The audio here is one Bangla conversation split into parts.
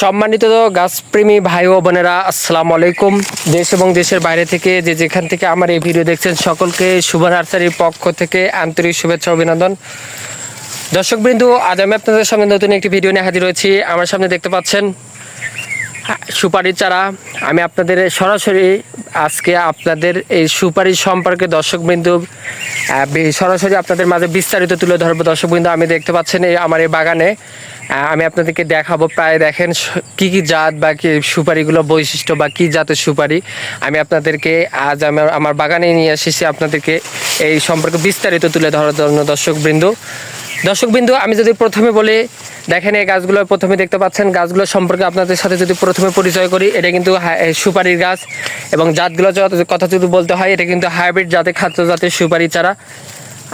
সম্মানিত গাছপ্রেমী ভাই ও বোনেরা, আসসালামু আলাইকুম। দেশ এবং দেশের বাইরে থেকে যে যেখান থেকে আমার এই ভিডিও দেখছেন, সকলকে শুভ নার্সারির পক্ষ থেকে আন্তরিক শুভেচ্ছা অভিনন্দন। দর্শকবৃন্দ, আজ আমি আপনাদের সামনে নতুন একটি ভিডিও নিয়ে হাজির হয়েছি। আমার সামনে দেখতে পাচ্ছেন সুপারির চারা। আমি আপনাদের সরাসরি আজকে আপনাদের এই সুপারি সম্পর্কে দর্শকবৃন্দু সরাসরি আপনাদের মাঝে বিস্তারিত তুলে ধরবো। দর্শকবৃন্দু, আমি দেখতে পাচ্ছেন এই আমার এই বাগানে আমি আপনাদেরকে দেখাবো প্রায় দেখেন কি কি জাত বা কি সুপারিগুলো বৈশিষ্ট্য বা কি জাতের সুপারি। আমি আপনাদেরকে আজ আমার আমার বাগানে নিয়ে এসেছি আপনাদেরকে এই সম্পর্কে বিস্তারিত তুলে ধরার জন্য দর্শকবৃন্দু। দর্শকবিন্দু, আমি যদি প্রথমে বলি দেখেন এই গাছগুলো প্রথমে দেখতে পাচ্ছেন, গাছগুলো সম্পর্কে আপনাদের সাথে যদি প্রথমে পরিচয় করি, এটা কিন্তু সুপারির গাছ এবং জাতগুলো কথা যদি বলতে হয়, এটা কিন্তু হাইব্রিড জাতের, খাদ্য জাতের সুপারি চারা।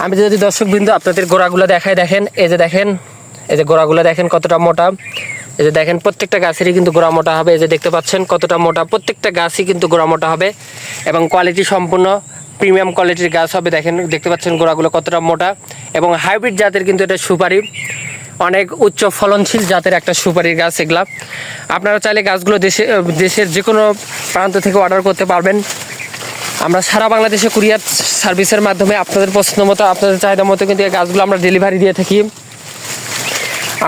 আমি যদি দর্শকবিন্দু আপনাদের গোড়াগুলো দেখাই, দেখেন, এই যে দেখেন, এই যে গোড়াগুলো দেখেন কতটা মোটা। এই যে দেখেন, প্রত্যেকটা গাছেরই কিন্তু গোড়া মোটা হবে, এই যে দেখতে পাচ্ছেন কতটা মোটা, প্রত্যেকটা গাছই কিন্তু গোড়া মোটা হবে এবং কোয়ালিটি সম্পূর্ণ প্রিমিয়াম কোয়ালিটির গাছ হবে। দেখেন, দেখতে পাচ্ছেন গোড়াগুলো কতটা মোটা এবং হাইব্রিড জাতের কিন্তু এটা সুপারি। অনেক উচ্চ ফলনশীল জাতের একটা সুপারির গাছ এগুলা। আপনারা চাইলে গাছগুলো দেশে দেশের যে কোনো প্রান্ত থেকে অর্ডার করতে পারবেন। আমরা সারা বাংলাদেশে কুরিয়ার সার্ভিসের মাধ্যমে আপনাদের পছন্দ মতো, আপনাদের চাহিদা মতো কিন্তু এই গাছগুলো আমরা ডেলিভারি দিয়ে থাকি।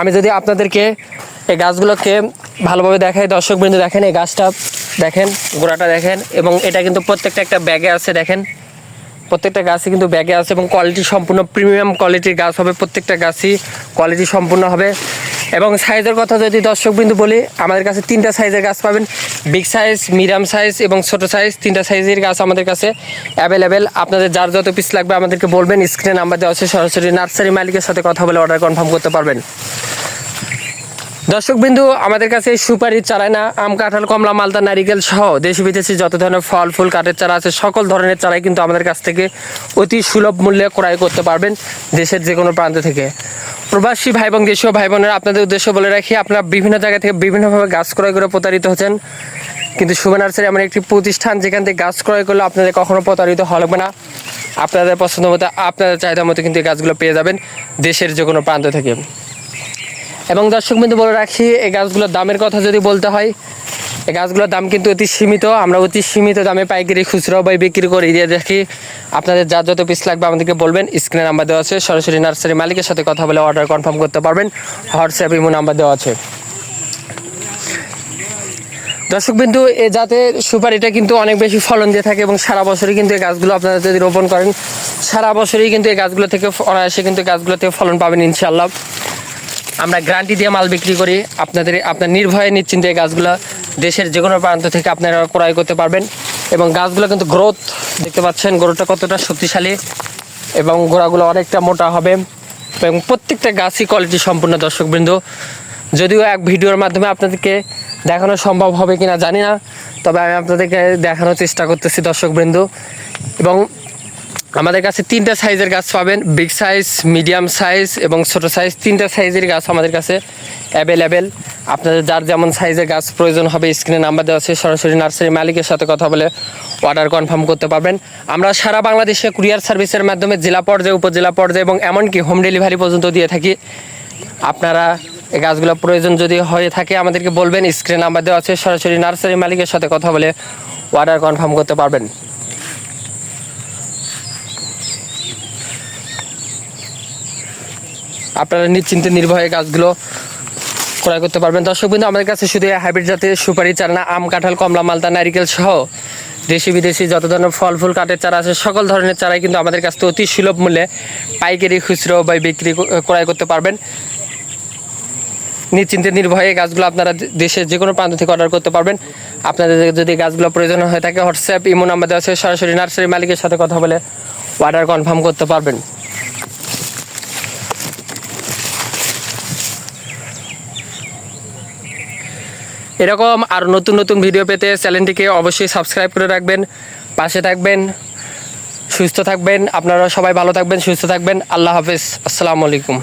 আমি যদি আপনাদেরকে এই গাছগুলোকে ভালোভাবে দেখাই দর্শক বিন্দু দেখেন, এই গাছটা দেখেন, গোড়াটা দেখেন, এবং এটা কিন্তু প্রত্যেকটা একটা ব্যাগে আছে, দেখেন। প্রত্যেকটা গাছই কিন্তু ব্যাগে আছে এবং কোয়ালিটি সম্পূর্ণ প্রিমিয়াম কোয়ালিটির গাছ হবে, প্রত্যেকটা গাছই কোয়ালিটি সম্পূর্ণ হবে। এবং সাইজের কথা যদি দর্শকবিন্দু বলি, আমাদের কাছে তিনটা সাইজের গাছ পাবেন। বিগ সাইজ মিডিয়াম সাইজ এবং ছোট সাইজ তিনটা সাইজের গাছ আমাদের কাছে অ্যাভেলেবেল আপনাদের যার যত পিস লাগবে আমাদেরকে বলবেন স্ক্রিনে নাম্বার দেওয়া আছে, সরাসরি নার্সারি মালিকের সাথে কথা বলে অর্ডার কনফার্ম করতে পারবেন। দর্শকবিন্দু, আমাদের কাছে সুপারির চারাই না, আম, কাঁঠাল, কমলা, মালদা, নারিকেল সহ দেশি বিদেশি যত ধরনের ফল, ফুল, কাঠের চারা আছে, সকল ধরনের চারাই কিন্তু আমাদের কাছ থেকে অতি সুলভ মূল্যে ক্রয় করতে পারবেন দেশের যে কোনো প্রান্ত থেকে। প্রবাসী ভাই এবং দেশীয় ভাই বোনেরা, আপনাদের উদ্দেশ্য বলে রাখি, আপনারা বিভিন্ন জায়গা থেকে বিভিন্নভাবে গাছ ক্রয় করে প্রতারিত হচ্ছেন। কিন্তু শুভ নার্সারি এমন একটি প্রতিষ্ঠান যেখান থেকে গাছ ক্রয় করলে আপনাদের কখনো প্রতারিত হবে না। আপনাদের পছন্দ মতো, আপনাদের চাহিদা মতো কিন্তু এই গাছগুলো পেয়ে যাবেন দেশের যে কোনো প্রান্ত থেকে। এবং দর্শক বিন্দু, বলে রাখি, এই গাছগুলোর দামের কথা যদি বলতে হয়, এই গাছগুলোর দাম কিন্তু অতি সীমিত। আমরা অতি সীমিত দামে পাইকারি খুচরো বা বিক্রি করে। দিয়ে দেখি আপনাদের যার যত পিস লাগবে আমাদেরকে বলবেন। স্ক্রিনে নাম্বার দেওয়া আছে। সরাসরি নার্সারি মালিকের সাথে কথা বলে অর্ডার কনফার্ম করতে পারবেন। হোয়াটসঅ্যাপ ইমো নাম্বার দেওয়া আছে। দর্শক বিন্দু, এ যাতে সুপারিটা কিন্তু অনেক বেশি ফলন দিয়ে থাকে এবং সারা বছরই কিন্তু এই গাছগুলো আপনারা যদি রোপণ করেন, সারা বছরই কিন্তু এই গাছগুলো থেকে অনায়াসে কিন্তু গাছগুলো থেকে ফলন পাবেন ইনশাল্লাহ আমরা গ্যারান্টি দিয়ে মাল বিক্রি করি। আপনাদের, আপনার নির্ভয়ে, নিশ্চিন্তে গাছগুলো দেশের যে কোনো প্রান্ত থেকে আপনারা ক্রয় করতে পারবেন। এবং গাছগুলো কিন্তু গ্রোথ দেখতে পাচ্ছেন গ্রোথটা কতটা শক্তিশালী এবং গোড়াগুলো অনেকটা মোটা হবে। এবং প্রত্যেকটা গাছই কোয়ালিটি সম্পূর্ণ দর্শকবৃন্দ। যদিও এক ভিডিওর মাধ্যমে আপনাদেরকে দেখানো সম্ভব হবে কিনা জানি না, তবে আমি আপনাদেরকে দেখানোর চেষ্টা করতেছি দর্শকবৃন্দ। এবং আমাদের কাছে তিনটা সাইজের গাছ পাবেন। বিগ সাইজ মিডিয়াম সাইজ এবং ছোট সাইজ তিনটা সাইজের গাছ আমাদের কাছে অ্যাভেলেবেল আপনাদের যার যেমন সাইজের গাছ প্রয়োজন হবে স্ক্রিনে নাম্বার দেওয়া আছে। সরাসরি নার্সারি মালিকের সাথে কথা বলে অর্ডার কনফার্ম করতে পারবেন। আমরা সারা বাংলাদেশে কুরিয়ার সার্ভিসের মাধ্যমে জেলা পর্যায়ে, উপজেলা পর্যায়ে এবং এমনকি হোম ডেলিভারি পর্যন্ত দিয়ে থাকি। আপনারা এই গাছগুলো প্রয়োজন যদি হয়ে থাকে, আমাদেরকে বলবেন। স্ক্রিনে নাম্বার দেওয়া আছে। সরাসরি নার্সারি মালিকের সাথে কথা বলে অর্ডার কনফার্ম করতে পারবেন। আপনারা নিশ্চিন্তে নির্ভয়ে গাছগুলো ক্রয় করতে পারবেন। দর্শক বিন্দু, আমাদের কাছে শুধু হাইব্রিড জাতের সুপারি চারা না, আম, কাঁঠাল, কমলা মালতা নারিকেল সহ দেশি বিদেশি যত ধরনের ফল, ফুল, কাঠের চারা আছে, সকল ধরনের চারাই কিন্তু আমাদের কাছ থেকে অতি সুলভ মূল্যে পাইকারি, খুচরো বা বিক্রি ক্রয় করতে পারবেন। নিশ্চিন্তে নির্ভয়ে গাছগুলো আপনারা দেশের যে কোনো প্রান্ত থেকে অর্ডার করতে পারবেন। আপনাদের যদি গাছগুলো প্রয়োজন হয়ে থাকে, হোয়াটসঅ্যাপ, ইমো নাম্বার দেওয়া আছে, সরাসরি নার্সারি মালিকের সাথে কথা বলে অর্ডার কনফার্ম করতে পারবেন। এরকম আর নতুন নতুন ভিডিও পেতে চ্যানেলটিকে অবশ্যই সাবস্ক্রাইব করে রাখবেন, পাশে থাকবেন, সুস্থ থাকবেন আপনারা সবাই ভালো থাকবেন, সুস্থ থাকবেন, আল্লাহ হাফেজ, আসসালামু আলাইকুম।